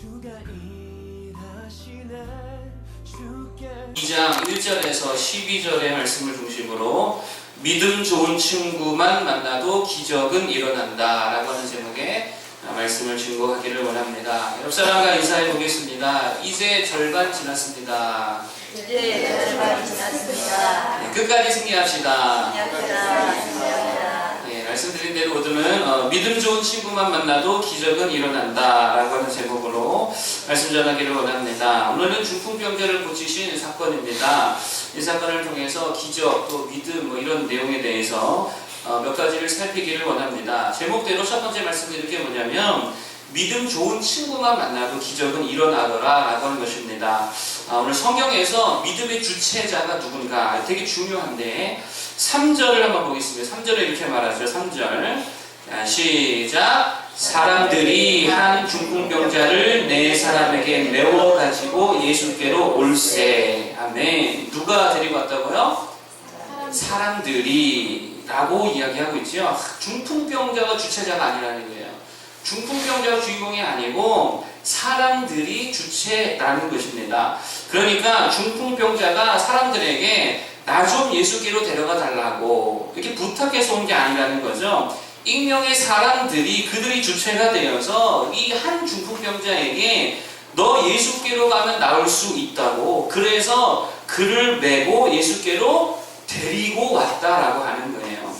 주가 일하시네 주께 2장 1절에서 12절의 말씀을 중심으로 믿음 좋은 친구만 만나도 기적은 일어난다 라고 하는 제목의 말씀을 증거하기를 원합니다. 옆 사람과 인사해 보겠습니다. 이제 절반 지났습니다. 이제 절반이 지났습니다. 네, 끝까지 승리합시다. 승리합니다. 예, 말씀드린 대로 오늘은 어, 믿음 좋은 친구만 만나도 기적은 일어난다 라고 하는 제목으로 말씀 전하기를 원합니다. 오늘은 중풍병자를 고치신 사건입니다. 이 사건을 통해서 기적 또 믿음 뭐 이런 내용에 대해서 어, 몇 가지를 살피기를 원합니다. 제목대로 첫 번째 말씀드릴 게 뭐냐면 믿음 좋은 친구만 만나도 기적은 일어나더라 라고 하는 것입니다. 아, 오늘 성경에서 믿음의 주체자가 누군가 되게 중요한데 3절을 한번 보겠습니다. 3절에 이렇게 말하죠. 3절. 자, 시작. 사람들이 한 중풍병자를 네 사람에게 메워 가지고 예수께로 올세. 아멘. 누가 데리고 왔다고요? 사람들이 라고 이야기하고 있죠. 중풍병자가 주체자가 아니라는 거예요. 중풍병자가 주인공이 아니고 사람들이 주체라는 것입니다. 그러니까 중풍병자가 사람들에게 나 좀 예수께로 데려가 달라고 이렇게 부탁해서 온 게 아니라는 거죠. 익명의 사람들이 그들이 주체가 되어서 이 한 중풍병자에게 너 예수께로 가면 나올 수 있다고 그래서 그를 메고 예수께로 데리고 왔다라고 하는 거예요.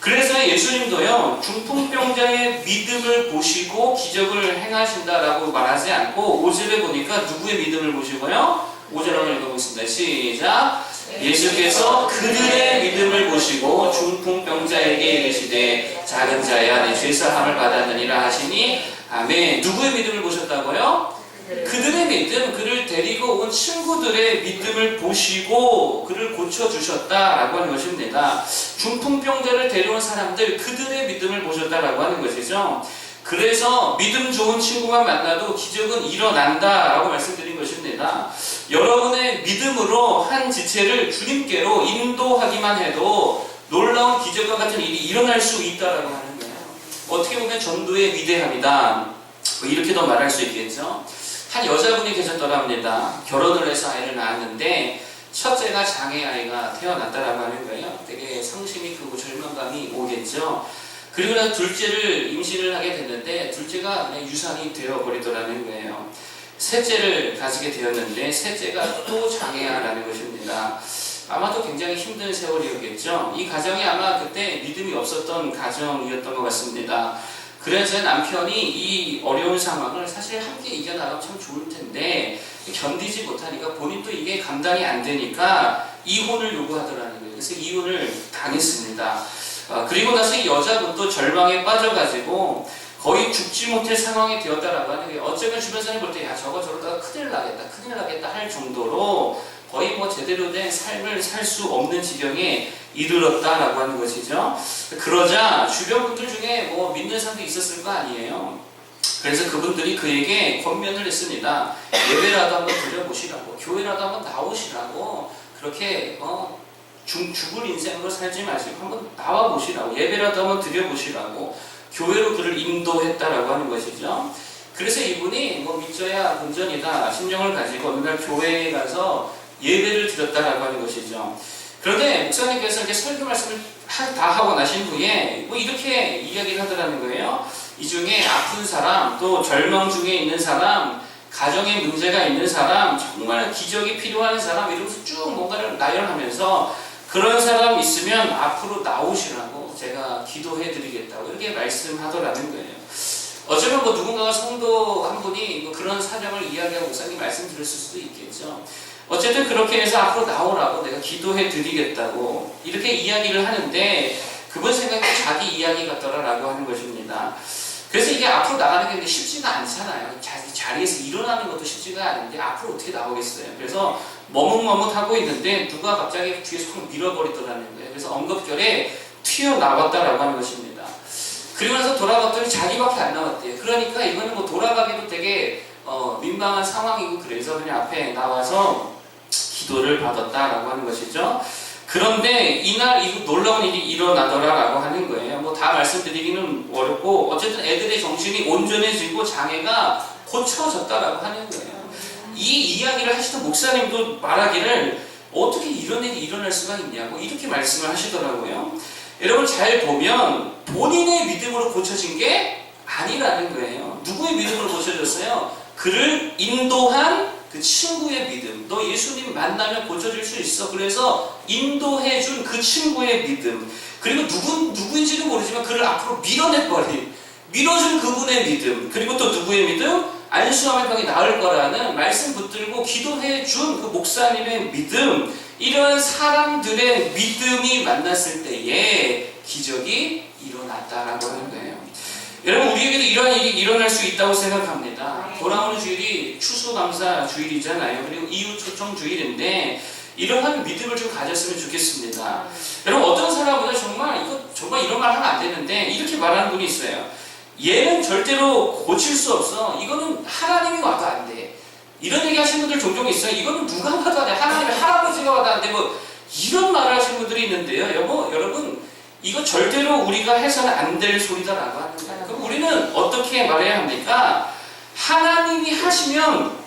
그래서 예수님도요 중풍병자의 믿음을 보시고 기적을 행하신다라고 말하지 않고 5절에 보니까 누구의 믿음을 보시고요? 5절 한번 읽어보겠습니다. 시작. 예수께서 그들의 믿음을 보시고 중풍병자에게 이르시되 작은 자야 내 죄사함을 받았느니라 하시니 아멘. 누구의 믿음을 보셨다고요? 그들의 믿음, 그를 데리고 온 친구들의 믿음을 보시고 그를 고쳐주셨다라고 하는 것입니다. 중풍병자를 데려온 사람들, 그들의 믿음을 보셨다라고 하는 것이죠. 그래서 믿음 좋은 친구만 만나도 기적은 일어난다 라고 말씀드린 것입니다. 여러분의 믿음으로 한 지체를 주님께로 인도하기만 해도 놀라운 기적과 같은 일이 일어날 수 있다라고 하는 거예요. 어떻게 보면 전도의 위대함이다. 뭐 이렇게도 말할 수 있겠죠. 한 여자분이 계셨더라 합니다. 결혼을 해서 아이를 낳았는데 첫째가 장애 아이가 태어났다라고 하는 거예요. 되게 상심이 크고 절망감이 오겠죠. 그리고 나서 둘째를 임신을 하게 됐는데 둘째가 유산이 되어 버리더라는 거예요. 셋째를 가지게 되었는데 셋째가 또 장애아라는 것입니다. 아마도 굉장히 힘든 세월이었겠죠. 이 가정이 아마 그때 믿음이 없었던 가정이었던 것 같습니다. 그래서 남편이 이 어려운 상황을 사실 함께 이겨나가면 참 좋을 텐데 견디지 못하니까 본인도 이게 감당이 안 되니까 이혼을 요구하더라는 거예요. 그래서 이혼을 당했습니다. 어, 그리고 나서 이 여자분도 절망에 빠져가지고 거의 죽지 못할 상황이 되었다라고 하는 게 어쩌면 주변 사람이 볼 때 야 저거 저러다가 큰일 나겠다 큰일 나겠다 할 정도로 거의 뭐 제대로 된 삶을 살 수 없는 지경에 이르렀다라고 하는 것이죠. 그러자 주변 분들 중에 뭐 믿는 사람도 있었을 거 아니에요. 그래서 그분들이 그에게 권면을 했습니다. 예배라도 한번 드려보시라고, 교회라도 한번 나오시라고, 그렇게 어, 중, 죽을 인생으로 살지 마시고 한번 나와 보시라고, 예배라도 한번 드려 보시라고, 교회로 그를 인도했다라고 하는 것이죠. 그래서 이분이 뭐 믿져야 본전이다 심령을 가지고 어느 날 교회에 가서 예배를 드렸다라고 하는 것이죠. 그런데 목사님께서 이렇게 설교 말씀을 하- 다 하고 나신 후에 뭐 이렇게 이야기를 하더라는 거예요. 이 중에 아픈 사람, 또 절망 중에 있는 사람, 가정에 문제가 있는 사람, 정말 기적이 필요한 사람 이러면서 쭉 뭔가를 나열하면서 그런 사람 있으면 앞으로 나오시라고 제가 기도해 드리겠다고 이렇게 말씀하더라는 거예요. 어쩌면 뭐 누군가가 성도 한 분이 뭐 그런 사정을 이야기하고 목사님 말씀 드렸을 수도 있겠죠. 어쨌든 그렇게 해서 앞으로 나오라고 내가 기도해 드리겠다고 이렇게 이야기를 하는데 그분 생각에 자기 이야기 같더라라고 하는 것입니다. 그래서 이게 앞으로 나가는 게 쉽지가 않잖아요. 자리에서 일어나는 것도 쉽지가 않은데 앞으로 어떻게 나오겠어요. 그래서 머뭇머뭇하고 있는데 누가 갑자기 뒤에서 확 밀어버리더라는 거예요. 그래서 엉겁결에 튀어나왔다라고 하는 것입니다. 그리고 나서 돌아봤더니 자기밖에 안 나왔대요. 그러니까 이거는 뭐 돌아가기도 되게 어, 민망한 상황이고 그래서 그냥 앞에 나와서 기도를 받았다라고 하는 것이죠. 그런데 이날 이 놀라운 일이 일어나더라라고 하는 거예요. 뭐 다 말씀드리기는 어렵고 어쨌든 애들의 정신이 온전해지고 장애가 고쳐졌다라고 하는 거예요. 이 이야기를 하시던 목사님도 말하기를 어떻게 이런 일이 일어날 수가 있냐고 이렇게 말씀을 하시더라고요. 여러분 잘 보면 본인의 믿음으로 고쳐진 게 아니라는 거예요. 누구의 믿음으로 고쳐졌어요? 그를 인도한 그 친구의 믿음. 너 예수님 만나면 고쳐질 수 있어. 그래서 인도해준 그 친구의 믿음. 그리고 누구, 누구인지는 모르지만 그를 앞으로 밀어내버린, 밀어준 그분의 믿음. 그리고 또 누구의 믿음? 안수하면 병이 나을 거라는 말씀 붙들고 기도해 준 그 목사님의 믿음. 이러한 사람들의 믿음이 만났을 때에 기적이 일어났다라고 하는 거예요. 여러분 우리에게도 이러한 일이 일어날 수 있다고 생각합니다. 돌아오는 주일이 추수감사 주일이잖아요. 그리고 이웃 초청 주일인데 이러한 믿음을 좀 가졌으면 좋겠습니다. 여러분 어떤 사람보다 정말 이거 정말 이런 말 하면 안 되는데 이렇게 말하는 분이 있어요. 얘는 절대로 고칠 수 없어. 이거는 하나님이 와도 안 돼. 이런 얘기 하시는 분들 종종 있어요. 이거는 누가 와도 안 돼. 하나님의 할아버지가 와도 안 돼. 뭐 이런 말을 하시는 분들이 있는데요. 여보, 여러분 이거 절대로 우리가 해서는 안 될 소리다라고 하는 거예요. 그럼 우리는 어떻게 말해야 합니까? 하나님이 하시면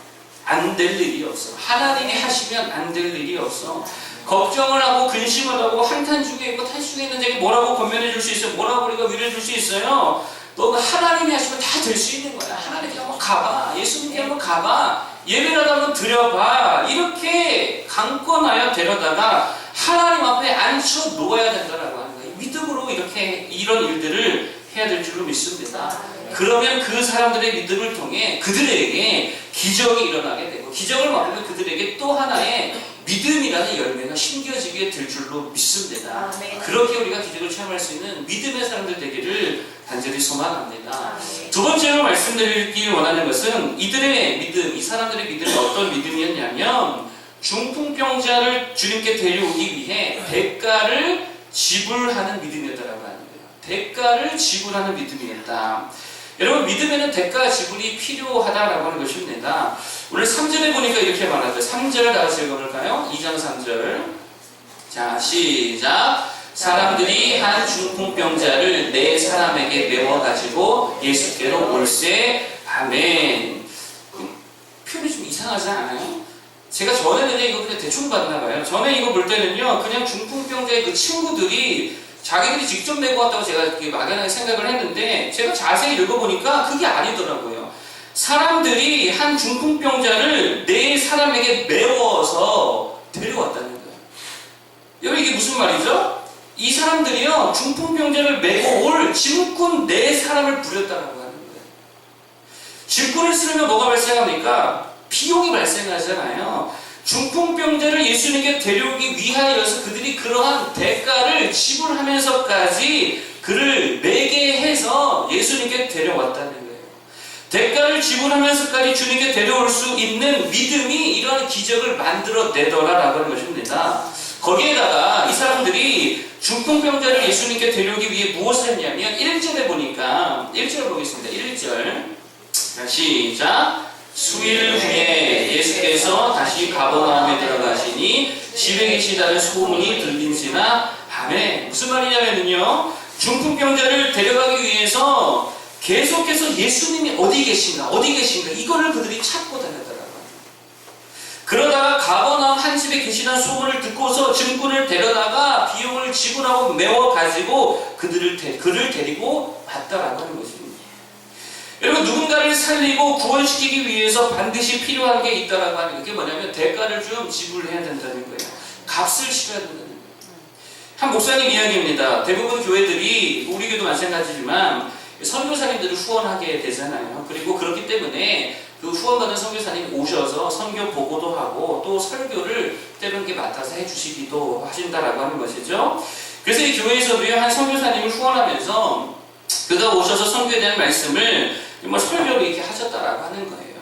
안 될 일이 없어. 하나님이 하시면 안 될 일이 없어. 걱정을 하고 근심을 하고 한탄 중에 있고 탈 중에 있는 자에게 뭐라고 권면해 줄 수 있어요? 뭐라고 우리가 위로해 줄 수 있어요? 너가 하나님이 하시면 다 될 수 있는 거야. 하나님께 한번 가봐. 예수님께 한번 가봐. 예배라도 한번 드려봐. 이렇게 강권하여 데려다가 하나님 앞에 앉혀 놓아야 된다라고 하는 거예요. 믿음으로 이렇게 이런 일들을 해야 될 줄로 믿습니다. 그러면 그 사람들의 믿음을 통해 그들에게 기적이 일어나게 되고 기적을 막으면 그들에게 또 하나의 믿음이라는 열매가 심겨지게 될 줄로 믿습니다. 그렇게 우리가 기적을 체험할 수 있는 믿음의 사람들 되기를 간절히 소망합니다. 두 번째로 말씀드리기 원하는 것은 이들의 믿음, 이 사람들의 믿음이 어떤 믿음이었냐면 중풍병자를 주님께 데려오기 위해 대가를 지불하는 믿음이었다라고 하는 거예요. 대가를 지불하는 믿음이었다. 여러분 믿음에는 대가 지불이 필요하다라고 하는 것입니다. 오늘 3절에 보니까 이렇게 말하죠. 3절 다 같이 읽어볼까요? 2장 3절. 자 시작. 사람들이 한 중풍병자를 네 사람에게 메워가지고 예수께로 올세 아멘. 그 표현이 좀 이상하지 않아요? 제가 전에는 이거 그냥 대충 봤나 봐요. 전에 이거 볼 때는요, 그냥 중풍병자의 그 친구들이 자기들이 직접 메고 왔다고 제가 이렇게 막연하게 생각을 했는데, 제가 자세히 읽어보니까 그게 아니더라고요. 사람들이 한 중풍병자를 네 사람에게 메워서 데려왔다는 거예요. 여러분 이게 무슨 말이죠? 이 사람들이요, 중풍병자를 메고 올 짐꾼 네 사람을 부렸다라고 하는 거예요. 짐꾼을 쓰려면 뭐가 발생합니까? 비용이 발생하잖아요. 중풍병자를 예수님께 데려오기 위하여서 그들이 그러한 대가를 지불하면서까지 그를 매게 해서 예수님께 데려왔다는 거예요. 대가를 지불하면서까지 주님께 데려올 수 있는 믿음이 이러한 기적을 만들어내더라라고 하는 것입니다. 거기에다가 이 사람들이 중풍병자를 예수님께 데려오기 위해 무엇을 했냐면 1절에 보니까 1절 보겠습니다. 1절 자, 시작 수일 후에 예수께서 다시 가버나움에 들어가시니 집에 계시다는 소문이 들린지나 밤에 무슨 말이냐면요 중풍병자를 데려가기 위해서 계속해서 예수님이 어디 계신가 어디 계신가 이거를 그들이 찾고 다녔더라고요 그러다가 가버나움 한 집에 계시다는 소문을 듣고서 증꾼을 데려다가 비용을 지불하고 메워 가지고 그들을 데, 그를 데리고 왔다라고 하는 것입니다. 여러분 누군가를 살리고 구원시키기 위해서 반드시 필요한 게 있다라고 하는 게 뭐냐면 대가를 좀 지불해야 된다는 거예요. 값을 치러야 된다는 거예요. 한 목사님 이야기입니다. 대부분 교회들이 우리 교도 마찬가지지만 선교사님들을 후원하게 되잖아요. 그리고 그렇기 때문에 그 후원받은 선교사님 오셔서 선교 보고도 하고 또 설교를 때로는 게 맡아서 해주시기도 하신다라고 하는 것이죠. 그래서 이 교회에서도요 한 선교사님을 후원하면서 그가 오셔서 선교에 대한 말씀을 뭐 설교를 이렇게 하셨다라고 하는 거예요.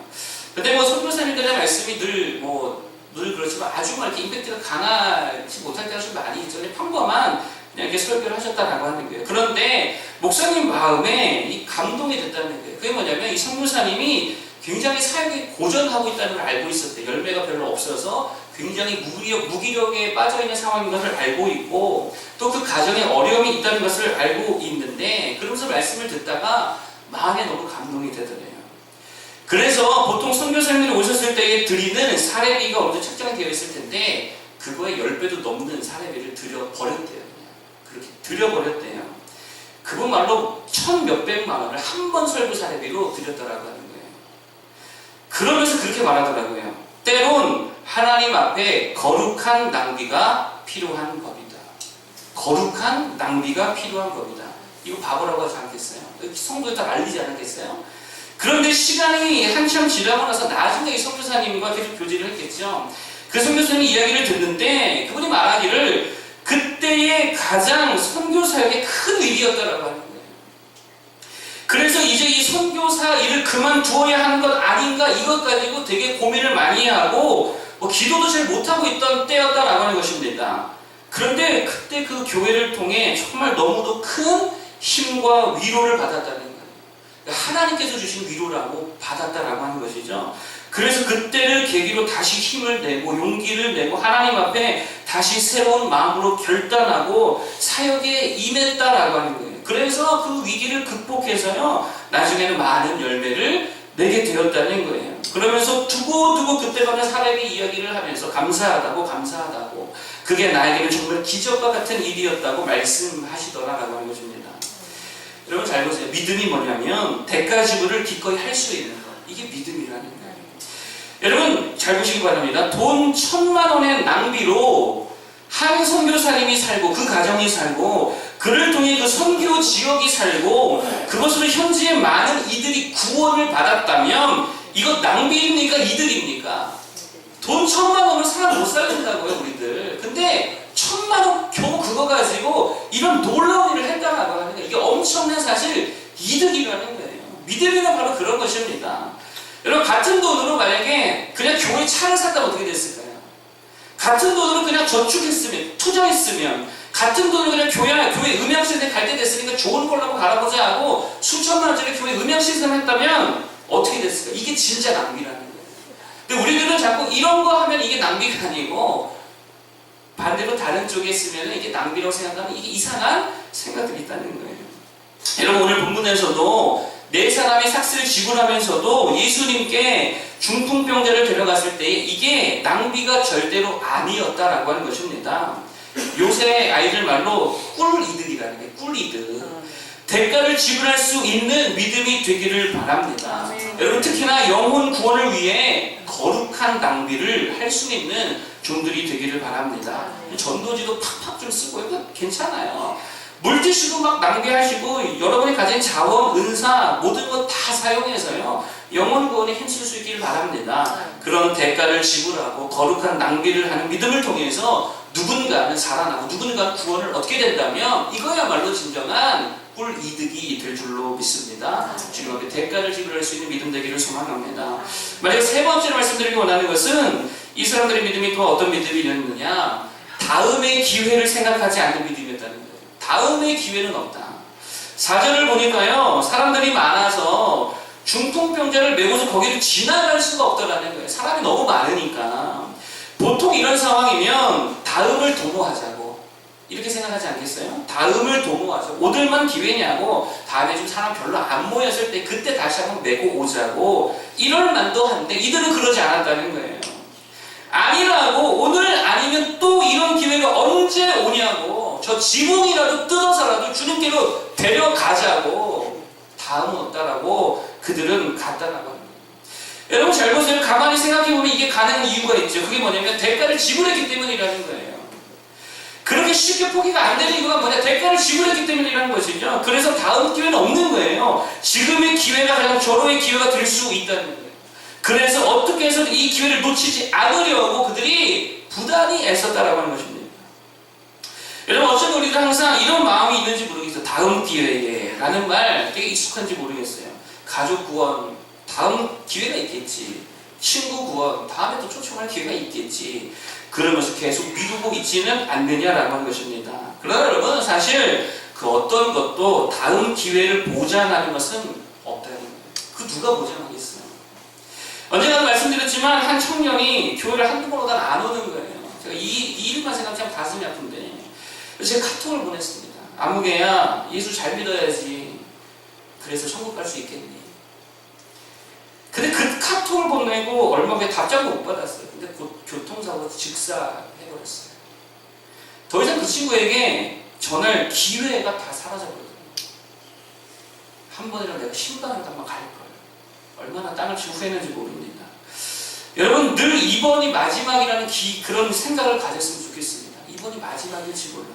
근데 뭐 선교사님들의 말씀이 늘 뭐 늘 그렇지만 아주 막 이렇게 임팩트가 강하지 못할 때가 좀 많이. 그냥 평범한 그냥 이렇게 설교를 하셨다라고 하는 거예요. 그런데 목사님 마음에 이 감동이 됐다는 거예요. 그게 뭐냐면 이 선교사님이 굉장히 사역이 고전하고 있다는 걸 알고 있었대요. 열매가 별로 없어서 굉장히 무기력, 무기력에 빠져 있는 상황인 것을 알고 있고 또 그 가정에 어려움이 있다는 것을 알고 있는데 그러면서 말씀을 듣다가 마음에 너무 감동이 되더래요. 그래서 보통 선교사님들이 오셨을 때에 드리는 사례비가 어느 정도 책정되어 있을 텐데 그거에 10배도 넘는 사례비를 드려 버렸대요. 그냥. 그렇게 드려 버렸대요. 그분 말로 천 몇백만 원을 한 번 설교 사례비로 드렸다라고 하는 거예요. 그러면서 그렇게 말하더라고요. 때론 하나님 앞에 거룩한 낭비가 필요한 겁니다. 거룩한 낭비가 필요한 겁니다. 이거 바보라고 하지 않겠어요? 성도에 다 말리지 않았겠어요? 그런데 시간이 한참 지나고 나서 나중에 이 선교사님과 계속 교제를 했겠죠. 그 선교사님 이야기를 듣는데 그분이 말하기를 그때의 가장 선교사역의 큰 위기였다라고 하는 거예요. 그래서 이제 이 선교사 일을 그만두어야 하는 것 아닌가 이것 가지고 되게 고민을 많이 하고 뭐 기도도 잘 못하고 있던 때였다라고 하는 것입니다. 그런데 그때 그 교회를 통해 정말 너무도 큰 힘과 위로를 받았다는 거예요. 하나님께서 주신 위로라고 받았다라고 하는 것이죠. 그래서 그때를 계기로 다시 힘을 내고 용기를 내고 하나님 앞에 다시 새로운 마음으로 결단하고 사역에 임했다라고 하는 거예요. 그래서 그 위기를 극복해서요, 나중에는 많은 열매를 내게 되었다는 거예요. 그러면서 두고두고 그때 가는 사람의 이야기를 하면서 감사하다고 감사하다고 그게 나에게는 정말 기적과 같은 일이었다고 말씀하시더라라고 하는 것입니다. 여러분 잘 보세요. 믿음이 뭐냐면 대가 지불을 기꺼이 할 수 있는 것. 이게 믿음이라는 거예요. 여러분 잘 보시기 바랍니다. 돈 천만 원의 낭비로 한 선교사님이 살고 그 가정이 살고 그를 통해 그 선교 지역이 살고 그것으로 현지의 많은 이들이 구원을 받았다면 이거 낭비입니까 이득입니까? 돈 천만 원을 사람 못 살린다고요 우리들. 근데 천만 원 겨우 그거 가지고 이런 놀라운 일을 했다라고 하는 게 이게 엄청난 사실 이득이라는 거예요. 믿음이란 바로 그런 것입니다. 여러분 같은 돈으로 만약에 그냥 교회 차를 샀다면 어떻게 됐을까요? 같은 돈으로 그냥 저축했으면 투자했으면 같은 돈으로 그냥 교회 교회 음향 시대 갈때 됐으니까 좋은 걸로 한번 갈아보자 하고 수천만 원짜리 교회 음향 시스템 했다면 어떻게 됐을까? 이게 진짜 낭비라는 거예요. 근데 우리들은 자꾸 이런 거 하면 이게 낭비가 아니고 반대로 다른 쪽에 쓰면 이게 낭비라고 생각하면 이게 이상한 생각들이 있다는 거예요. 여러분 오늘 본문에서도 네 사람이 삭스를 지불하면서도 예수님께 중풍병자를 데려갔을 때 이게 낭비가 절대로 아니었다라고 하는 것입니다. 요새 아이들 말로 꿀이득이라는 게 꿀이득. 대가를 지불할 수 있는 믿음이 되기를 바랍니다. 여러분 특히나 영혼 구원을 위해 거룩한 낭비를 할 수 있는 종들이 되기를 바랍니다. 전도지도 팍팍 좀 쓰고 이거 괜찮아요. 물티슈도 막 낭비하시고 여러분이 가진 자원, 은사 모든 것 다 사용해서요 영혼 구원에 힘쓸 수 있기를 바랍니다. 그런 대가를 지불하고 거룩한 낭비를 하는 믿음을 통해서 누군가는 살아나고 누군가는 구원을 얻게 된다면 이거야말로 진정한 꿀 이득이 될 줄로 믿습니다. 주님 앞에 대가를 지불할 수 있는 믿음 되기를 소망합니다. 만약 세 번째로 말씀드리기 원하는 것은 이 사람들의 믿음이 또 어떤 믿음이었느냐 다음의 기회를 생각하지 않는 믿음이었 다음의 기회는 없다. 사전을 보니까요 사람들이 많아서 중풍병자를 메고서 거기를 지나갈 수가 없다라는 거예요. 사람이 너무 많으니까 보통 이런 상황이면 다음을 도모하자고 이렇게 생각하지 않겠어요? 다음을 도모하자. 오늘만 기회냐고 다음에 좀 사람 별로 안 모였을 때 그때 다시 한번 메고 오자고 이럴 만도 한데 이들은 그러지 않았다는 거예요. 아니라고 오늘 아니면 또 이런 기회가 언제 오냐고 저 지붕이라도 뜯어서라도 주님께로 데려가자고 다음은 없다라고 그들은 합니다. 여러분 잘 보세요. 가만히 생각해보면 이게 가능한 이유가 있죠. 그게 뭐냐면 대가를 지불했기 때문이라는 거예요. 그렇게 쉽게 포기가 안 되는 이유가 뭐냐? 대가를 지불했기 때문이라는 것이죠. 그래서 다음 기회는 없는 거예요. 지금의 기회가 가장 절호의 기회가 될 수 있다는 거예요. 그래서 어떻게 해서든 이 기회를 놓치지 않으려고 그들이 부단히 애썼다라고 하는 것입니다. 여러분 어쩌면 우리도 항상 이런 마음이 있는지 모르겠어요. 다음 기회에 라는 말 되게 익숙한지 모르겠어요. 가족 구원 다음 기회가 있겠지. 친구 구원 다음에 또 초청할 기회가 있겠지. 그러면서 계속 미루고 있지는 않느냐라고 하는 것입니다. 그러나 여러분 사실 그 어떤 것도 다음 기회를 보장하는 것은 없다는 거예요. 그 누가 보장하겠어요? 언젠가도 말씀드렸지만 한 청년이 교회를 한두 번 오다 안 오는 거예요. 제가 이, 이 일만 생각하면 가슴이 아픈데 제가 카톡을 보냈습니다. 아무개야 예수 잘 믿어야지. 그래서 천국 갈 수 있겠니? 근데 그 카톡을 보내고 얼마 후에 답장을 못 받았어요. 근데 곧 교통사고 직사해버렸어요. 더 이상 그 친구에게 전할 기회가 다 사라져버렸어요. 한 번이라도 내가 신방을 한번 갈 걸. 얼마나 땅을 치고 후회했는지 모릅니다. 여러분 늘 이번이 마지막이라는 기, 그런 생각을 가졌으면 좋겠습니다. 이번이 마지막일지 몰라.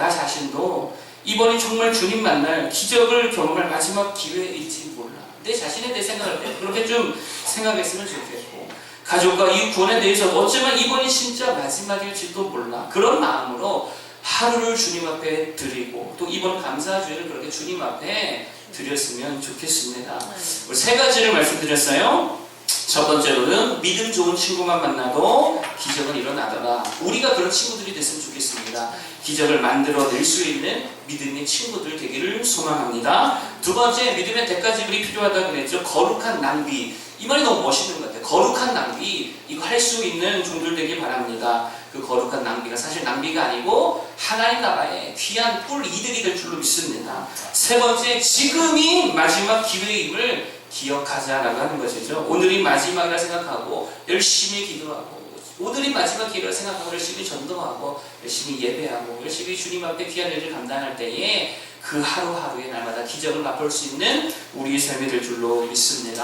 나 자신도 이번이 정말 주님 만날 기적을 경험할 마지막 기회일지 몰라. 내 자신에 대해 생각할 때 그렇게 좀 생각했으면 좋겠고 가족과 이웃 구원에 대해서 어쩌면 이번이 진짜 마지막일지도 몰라. 그런 마음으로 하루를 주님 앞에 드리고 또 이번 감사주일을 그렇게 주님 앞에 드렸으면 좋겠습니다. 우리 세 가지를 말씀드렸어요. 첫 번째로는 믿음 좋은 친구만 만나도 기적은 일어나더라. 우리가 그런 친구들이 됐으면 좋겠습니다. 기적을 만들어낼 수 있는 믿음의 친구들 되기를 소망합니다. 두 번째, 믿음의 대가지불이 필요하다고 그랬죠. 거룩한 낭비. 이 말이 너무 멋있는 것 같아요. 거룩한 낭비. 이거 할 수 있는 종들 되길 바랍니다. 그 거룩한 낭비가 사실 낭비가 아니고 하나님 나라의 귀한 꿀 이득이 될 줄로 믿습니다. 세 번째, 지금이 마지막 기회임을 기억하자라고 하는 것이죠. 오늘이 마지막이라 생각하고 열심히 기도하고 오늘이 마지막 기회라 생각하고 열심히 전도하고 열심히 예배하고 열심히 주님 앞에 귀한 일을 감당할 때에 그 하루하루의 날마다 기적을 맛볼 수 있는 우리의 삶이 될 줄로 믿습니다.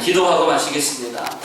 기도하고 마치겠습니다.